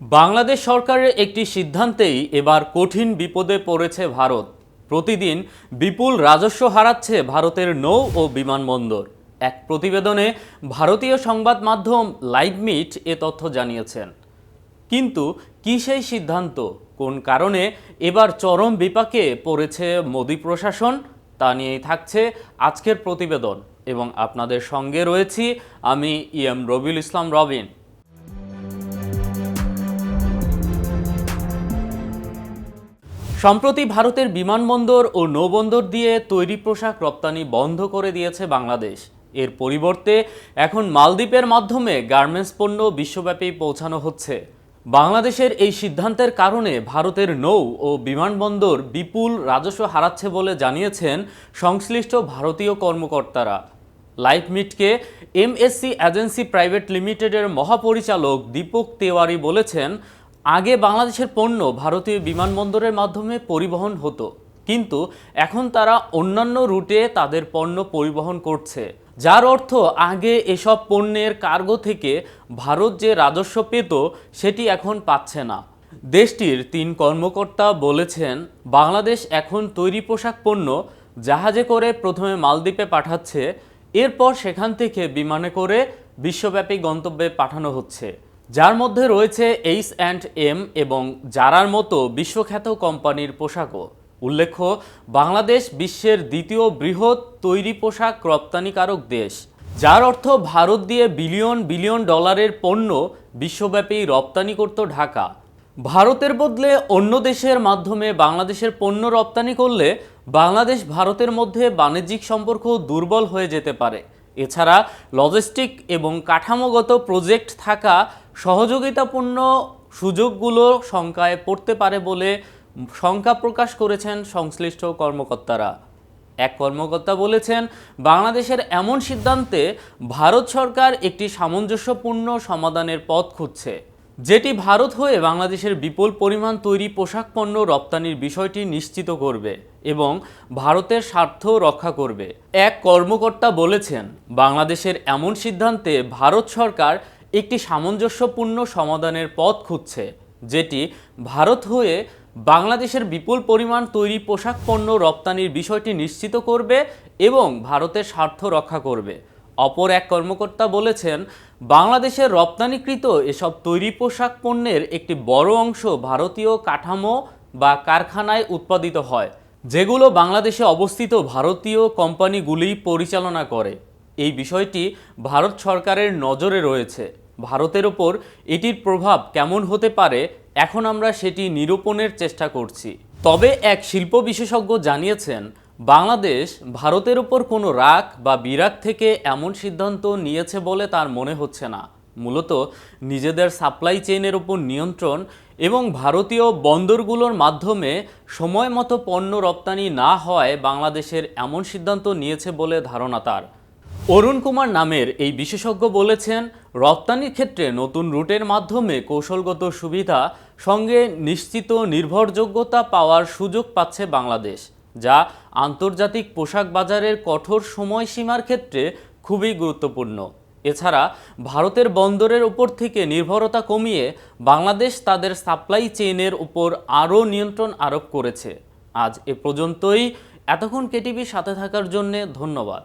বাংলাদেশ সরকারের একটি সিদ্ধান্তেই এবার কঠিন বিপদে পড়েছে ভারত। প্রতিদিন বিপুল রাজস্ব হারাচ্ছে ভারতের নৌ ও বিমানবন্দর। এক প্রতিবেদনে ভারতীয় সংবাদ মাধ্যম লাইভ মিট এ তথ্য জানিয়েছেন। কিন্তু কি সেই সিদ্ধান্ত? কোন কারণে এবার চরম বিপাকে পড়েছে মোদী প্রশাসন? তা নিয়েই থাকছে আজকের প্রতিবেদন। এবং আপনাদের সঙ্গে রয়েছি আমি ইএম রবিউল ইসলাম রবিন। সম্প্রতি ভারতের বিমানবন্দর ও নৌবন্দর দিয়ে তৈরি পোশাক রপ্তানি বন্ধ করে দিয়েছে বাংলাদেশ। এর পরিবর্তে এখন মালদ্বীপের মাধ্যমে গার্মেন্টস পণ্য বিশ্বব্যাপী পৌঁছানো হচ্ছে। বাংলাদেশের এই সিদ্ধান্তের কারণে ভারতের নৌ ও বিমানবন্দর বিপুল রাজস্ব হারাচ্ছে বলে জানিয়েছেন সংশ্লিষ্ট ভারতীয় কর্মকর্তারা। লাইফ মিটকে এমএসসি এজেন্সি প্রাইভেট লিমিটেডের মহাপরিচালক দীপক তেওয়ারি বলেছেন আগে বাংলাদেশের পণ্য ভারতীয় বিমানবন্দরের মাধ্যমে পরিবহন হতো, কিন্তু এখন তারা অন্যান্য রুটে তাদের পণ্য পরিবহন করছে। যার অর্থ আগে এসব পণ্যের কার্গো থেকে ভারত যে রাজস্ব পেত, সেটি এখন পাচ্ছে না। দেশটির তিন কর্মকর্তা বলেছেন, বাংলাদেশ এখন তৈরি পোশাক পণ্য জাহাজে করে প্রথমে মালদ্বীপে পাঠাচ্ছে, এরপর সেখান থেকে বিমানে করে বিশ্বব্যাপী গন্তব্যে পাঠানো হচ্ছে। যার মধ্যে রয়েছে এইচ অ্যান্ড এম এবং জারার মতো বিশ্বখ্যাত কোম্পানির পোশাকও। উল্লেখ্য, বাংলাদেশ বিশ্বের দ্বিতীয় বৃহৎ তৈরি পোশাক রপ্তানিকারক দেশ। যার অর্থ ভারত দিয়ে বিলিয়ন বিলিয়ন ডলারের পণ্য বিশ্বব্যাপী রপ্তানি করত ঢাকা। ভারতের বদলে অন্য দেশের মাধ্যমে বাংলাদেশের পণ্য রপ্তানি করলে বাংলাদেশ ভারতের মধ্যে বাণিজ্যিক সম্পর্ক দুর্বল হয়ে যেতে পারে। এছাড়া লজিস্টিক এবং কাঠামোগত প্রজেক্ট থাকা সহযোগিতাপূর্ণ সুযোগগুলো শঙ্কায় পড়তে পারে বলে শঙ্কা প্রকাশ করেছেন সংশ্লিষ্ট কর্মকর্তারা। এক কর্মকর্তা বলেছেন, বাংলাদেশের এমন সিদ্ধান্তে ভারত সরকার একটি সামঞ্জস্যপূর্ণ সমাধানের পথ খুঁজছে। যেটি ভারত হয়ে বাংলাদেশের বিপুল পরিমাণ তৈরি পোশাক পণ্য রপ্তানির বিষয়টি নিশ্চিত করবে এবং ভারতের স্বার্থ রক্ষা করবে। এক কর্মকর্তা বলেছেন, বাংলাদেশের এমন সিদ্ধান্তে ভারত সরকার একটি সামঞ্জস্যপূর্ণ সমাধানের পথ খুঁজছে, যেটি ভারত হয়ে বাংলাদেশের বিপুল পরিমাণ তৈরি পোশাক পণ্য রপ্তানির বিষয়টি নিশ্চিত করবে এবং ভারতের স্বার্থ রক্ষা করবে। অপর এক কর্মকর্তা বলেছেন বাংলাদেশের রপ্তানিকৃত এসব তৈরি পোশাক পণ্যের একটি বড় অংশ ভারতীয় কাঠামো বা কারখানায় উৎপাদিত হয়, যেগুলো বাংলাদেশে অবস্থিত ভারতীয় কোম্পানিগুলি পরিচালনা করে। এই বিষয়টি ভারত সরকারের নজরে রয়েছে। ভারতের ওপর এটির প্রভাব কেমন হতে পারে, এখন আমরা সেটি নিরূপণের চেষ্টা করছি। তবে এক শিল্প বিশেষজ্ঞ জানিয়েছেন, বাংলাদেশ ভারতের ওপর কোনো রাগ বা বিরাগ থেকে এমন সিদ্ধান্ত নিয়েছে বলে তার মনে হচ্ছে না। মূলত নিজেদের সাপ্লাই চেইনের ওপর নিয়ন্ত্রণ এবং ভারতীয় বন্দরগুলোর মাধ্যমে সময় মতো পণ্য রপ্তানি না হয় বাংলাদেশের এমন সিদ্ধান্ত নিয়েছে বলে ধারণা তার। অরুণ কুমার নামের এই বিশেষজ্ঞ বলেছেন, রপ্তানির ক্ষেত্রে নতুন রুটের মাধ্যমে কৌশলগত সুবিধা, সঙ্গে নিশ্চিত নির্ভরযোগ্যতা পাওয়ার সুযোগ পাচ্ছে বাংলাদেশ, যা আন্তর্জাতিক পোশাক বাজারের কঠোর সময়সীমার ক্ষেত্রে খুবই গুরুত্বপূর্ণ। এছাড়া, ভারতের বন্দরের উপর থেকে নির্ভরতা কমিয়ে বাংলাদেশ তাদের সাপ্লাই চেইনের উপর আরও নিয়ন্ত্রণ আরোপ করেছে। আজ এ পর্যন্তই। এতক্ষণ কেটিভির সাথে থাকার জন্যে ধন্যবাদ।